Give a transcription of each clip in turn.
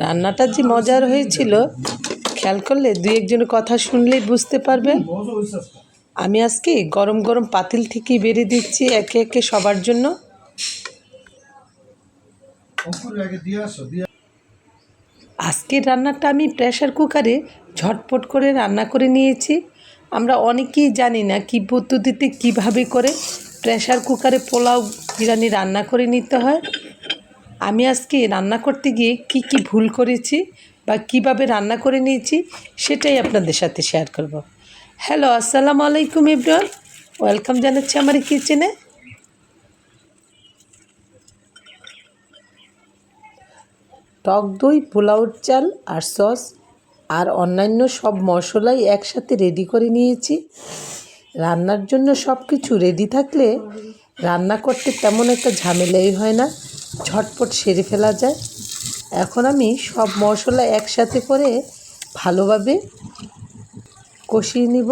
রান্নাটা যে মজার হয়েছিল, খেয়াল করলে দুই একজনের কথা শুনলেই বুঝতে পারবে আমি আজকে গরম গরম পাতিল থেকে বেড়ে দিচ্ছি একে একে সবার জন্য। আজকের রান্নাটা আমি প্রেশার কুকারে ঝটপট করে রান্না করে নিয়েছি। আমরা অনেকেই জানি না কী পদ্ধতিতে কীভাবে করে প্রেশার কুকারে পোলাও বিরিয়ানি রান্না করে নিতে হয়। আমি আজকে রান্না করতে গিয়ে কি কি ভুল করেছি বা কীভাবে রান্না করে নিয়েছি সেটাই আপনাদের সাথে শেয়ার করব। হ্যালো আসসালামু আলাইকুম ইব্রান ওয়েলকাম জানাচ্ছি আমার কিচেনে টক দই, পোলাওর চাল আর সস আর অন্যান্য সব মশলাই একসাথে রেডি করে নিয়েছি। রান্নার জন্য সব কিছু রেডি থাকলে রান্না করতে তেমন একটা ঝামেলাই হয় না। ঝটপট সেরে ফেলা যায়। এখন আমি সব মশলা একসাথে করে ভালোভাবে কষিয়ে নিব।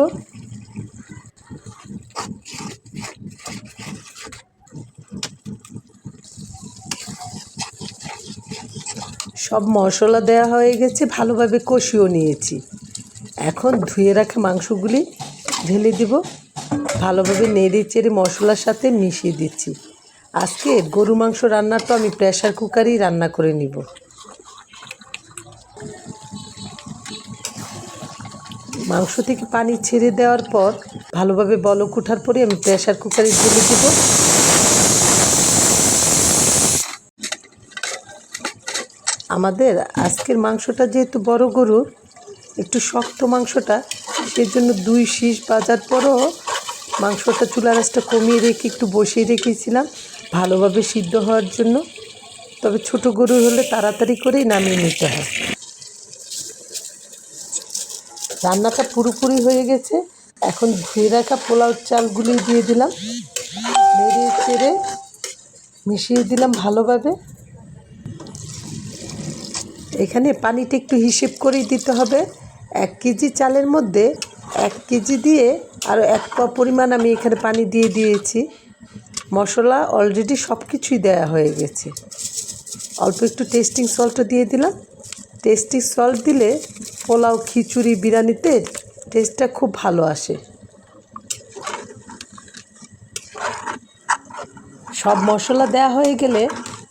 সব মশলা দেওয়া হয়ে গেছে, ভালোভাবে কষিয়েও নিয়েছি। এখন ধুয়ে রাখা মাংসগুলি ঢেলে দিব। ভালোভাবে নেড়ে চেড়ে মশলার সাথে মিশিয়ে দিচ্ছি। আজকে গরু মাংস রান্নাটা আমি প্রেশার কুকারেই রান্না করে নিব। মাংস থেকে পানি ছেড়ে দেওয়ার পর ভালোভাবে বলক ওঠার পরে আমি প্রেশার কুকারে ঢেলে দেব। আমাদের আজকের মাংসটা যেহেতু বড় গরু, একটু শক্ত মাংসটা, সেজন্য দুই শীষ বাজার পরও মাংসটা চুলা রাসটা কমিয়ে রেখে একটু বসিয়ে রেখেছিলাম ভালোভাবে সিদ্ধ হওয়ার জন্য। তবে ছোট গরু হলে তাড়াতাড়ি করেই নামিয়ে নিতে হয়। রান্নাটা পুরোপুরি হয়ে গেছে। এখন ধুয়ে রাখা পোলাও চালগুলি দিয়ে দিলাম। নেড়ে চেড়ে মিশিয়ে দিলাম ভালোভাবে। এখানে পানিটা একটু হিসেব করেই দিতে হবে। এক কেজি চালের মধ্যে এক কেজি দিয়ে আরও এক পা পরিমাণ আমি এখানে পানি দিয়ে দিয়েছি। মশলা অলরেডি সব কিছুই দেওয়া হয়ে গেছে। অল্প একটু টেস্টিং সল্টও দিয়ে দিলাম। টেস্টিং সল্ট দিলে পোলাও, খিচুড়ি, বিরিয়ানিতে টেস্টটা খুব ভালো আসে। সব মশলা দেওয়া হয়ে গেলে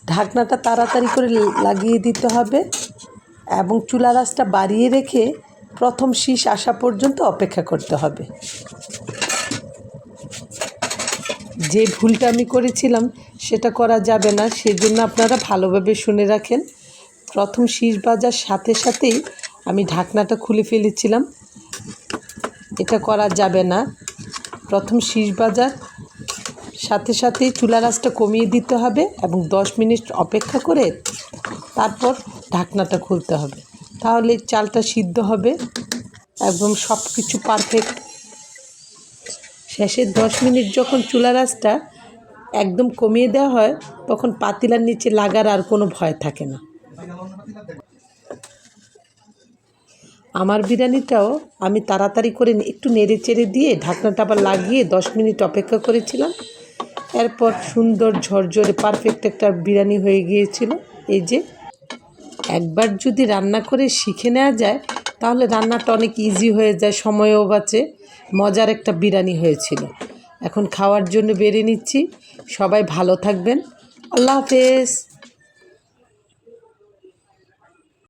ঢাকনাটা তাড়াতাড়ি করে লাগিয়ে দিতে হবে এবং চুলা রাসটা বাড়িয়ে রেখে প্রথম শীষ আসা পর্যন্ত অপেক্ষা করতে হবে। যে ভুলটা আমি করেছিলাম, সেটা করা যাবে না। সেজন্য আপনারা ভালোভাবে শুনে রাখেন। প্রথম শীষ বাজার সাথে সাথেই আমি ঢাকনাটা খুলে ফেলেছিলাম। এটা করা যাবে না। প্রথম শীষ বাজার সাথে সাথেই চুলা রাসটা কমিয়ে দিতে হবে এবং দশ মিনিট অপেক্ষা করে তারপর ঢাকনাটা খুলতে হবে। তাহলে চালটা সিদ্ধ হবে। একদম সব কিছু পারফেক্ট শেষের দশ মিনিট যখন চুলা রাসটা একদম কমিয়ে দেওয়া হয়, তখন পাতিলার নিচে লাগার আর কোনো ভয় থাকে না। আমার বিরিয়ানিটাও আমি তাড়াতাড়ি করে একটু নেড়ে চেড়ে দিয়ে ঢাকনাটা আবার লাগিয়ে দশ মিনিট অপেক্ষা করেছিলাম। এরপর সুন্দর ঝরঝরে পারফেক্ট একটা বিরিয়ানি হয়ে গিয়েছিল। এই যে, একবার যদি রান্না করে শিখে নেওয়া যায় তাহলে রান্নাটা অনেক ইজি হয়ে যায়, সময়ও বাঁচে। মজার একটা বিরিয়ানি হয়েছিল। এখন খাওয়ার জন্য বেরিয়ে নিচ্ছি। সবাই ভালো থাকবেন। আল্লাহ হাফেজ।